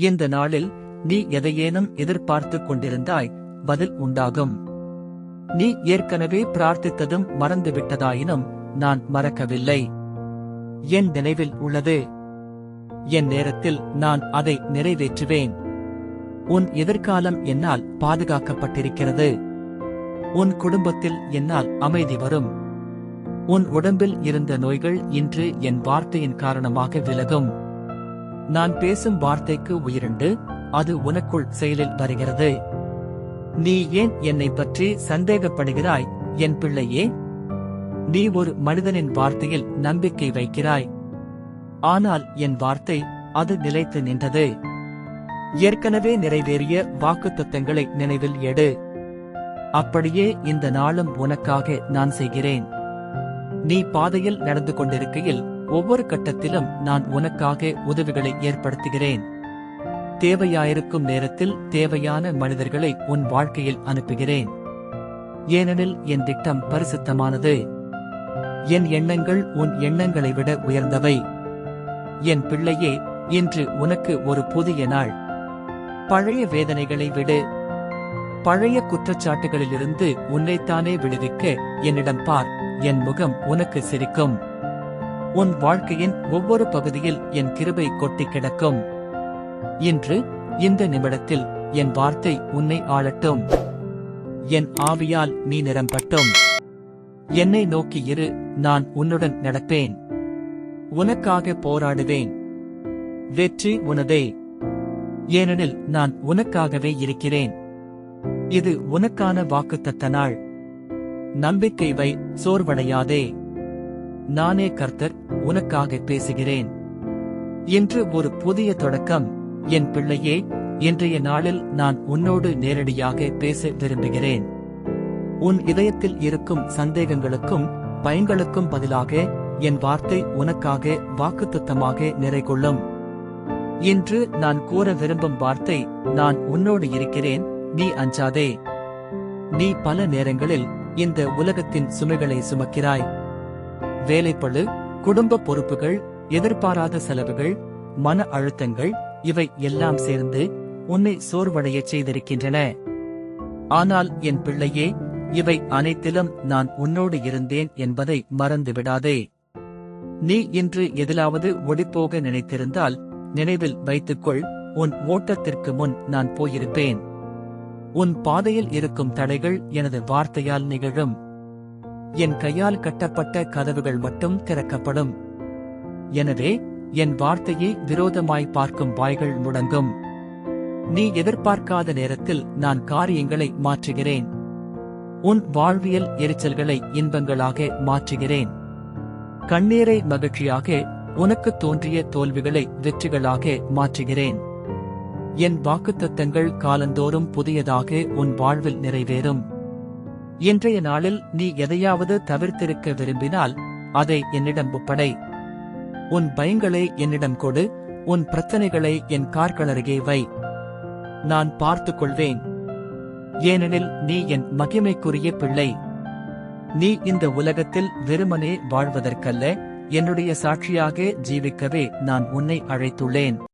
இந்த நாளில் நீ எதையேனும் எதிர்பார்த்துக் கொண்டிருந்தாய் பதில் உண்டாகும். நீ ஏற்கனவே பிரார்த்தித்ததும் மறந்துவிட்டதாயினும் நான் மறக்கவில்லை. என் நினைவில் உள்ளது. என் நேரத்தில் நான் அதை நிறைவேற்றுவேன். உன் எதிர்காலம் என்னால் பாதுகாக்கப்பட்டிருக்கிறது. உன் குடும்பத்தில் என்னால் அமைதி வரும். உன் உடம்பில் இருந்த நோய்கள் இன்று என் வார்த்தையின் காரணமாக விலகும். நான் பேசும் வார்த்தைக்கு உயிருண்டு அது உனக்குள் செயலில் வருகிறது. நீ ஏன் என்னை பற்றி சந்தேகப்படுகிறாய் என் பிள்ளையே? நீ ஒரு மனிதனின் வார்த்தையில் நம்பிக்கை வைக்கிறாய். ஆனால் என் வார்த்தை அது நிலைத்து நின்றது. ஏற்கனவே நிறைவேறிய வாக்குத்தத்தங்களை நினைவில் எடு. அப்படியே இந்த நாளும் உனக்காக நான் செய்கிறேன். நீ பாதையில் நடந்து கொண்டிருக்கையில் ஒவ்வொரு கட்டத்திலும் நான் உனக்காக உதவிகளை ஏற்படுத்துகிறேன். தேவையாயிருக்கும் நேரத்தில் தேவையான மனிதர்களை உன் வாழ்க்கையில் அனுப்புகிறேன். ஏனெனில் என் திட்டம் பரிசுத்தமானது. என் எண்ணங்கள் உன் எண்ணங்களை விட உயர்ந்தவை. என் பிள்ளையே இன்று உனக்கு ஒரு புதிய நாள். பழைய வேதனைகளை விடு. பழைய குற்றச்சாட்டுகளிலிருந்து உன்னைத்தானே விடுவிக்க என்னிடம் பார். என் முகம் உனக்கு சிரிக்கும். உன் வாழ்க்கையின் ஒவ்வொரு பகுதியில் என் கிருபை கொட்டி கிடக்கும். இன்று இந்த நிமிடத்தில் என் வார்த்தை உன்னை ஆளட்டும். என் ஆவியால் நீ நிரம்பட்டும். என்னை நோக்கி இரு நான் உன்னுடன் நடப்பேன். உனக்காக போராடுவேன். வெற்றி உனதே. ஏனெனில் நான் உனக்காகவே இருக்கிறேன். இது உனக்கான வாக்குத்தத்த நாள் நம்பிக்கை வை சோர்வடையாதே. நானே கர்த்தர் உனக்காக பேசுகிறேன். என்று ஒரு புதிய தொடக்கம் என் பிள்ளையே இன்றைய நாளில் நான் உன்னோடு நேரடியாக பேச விரும்புகிறேன். உன் இதயத்தில் இருக்கும் சந்தேகங்களுக்கும் பயங்களுக்கும் பதிலாக என் வார்த்தை உனக்காக வாக்குத்தத்தமாக நிறைகொள்ளும். இன்று நான் கூற விரும்பும் வார்த்தை நான் உன்னோடு இருக்கிறேன் நீ அஞ்சாதே. நீ பல நேரங்களில் இந்த உலகத்தின் சுமைகளை சுமக்கிறாய். வேலைப்பளு குடும்ப பொறுப்புகள் எதிர்பாராத செலவுகள் மன அழுத்தங்கள் இவை எல்லாம் சேர்ந்து உன்னை சோர்வடையச் செய்திருக்கின்றன. ஆனால் என் பிள்ளையே இவை அனைத்திலும் நான் உன்னோடு இருந்தேன் என்பதை மறந்துவிடாதே. நீ இன்று எதிலாவது ஒடிப்போக நினைத்திருந்தால் நினைவில் வைத்துக்கொள் உன் ஓட்டத்திற்கு முன் நான் போயிருப்பேன். உன் பாதையில் இருக்கும் தடைகள் எனது வார்த்தையால் நிகழும். என் கையால் கட்டப்பட்ட கதவுகள் மட்டும் திறக்கப்படும். எனவே என் வார்த்தையை விரோதமாய் பார்க்கும் வாய்கள் முடங்கும். நீ எதிர்பார்க்காத நேரத்தில் நான் காரியங்களை மாற்றுகிறேன். உன் வாழ்வியல் எரிச்சல்களை இன்பங்களாக மாற்றுகிறேன். கண்ணீரை மகிழ்ச்சியாக உனக்கு தோன்றிய தோல்விகளை வெற்றிகளாக மாற்றுகிறேன். என் வாக்குத்தத்தங்கள் காலந்தோறும் புதியதாக உன் வாழ்வில் நிறைவேறும். இன்றைய நாளில் நீ எதையாவது தவிர்த்திருக்க விரும்பினால் அதை என்னிடம் ஒப்படை. உன் பயங்களை என்னிடம் கொடு உன் பிரச்சனைகளை என் கார்களருகே வை. நான் பார்த்துக் கொள்வேன் ஏனெனில் நீ என் மகிமைக்குரிய பிள்ளை. நீ இந்த உலகத்தில் வெறுமனே வாழ்வதற்கல்ல என்னுடைய சாட்சியாக ஜீவிக்கவே நான் உன்னை அழைத்துள்ளேன்.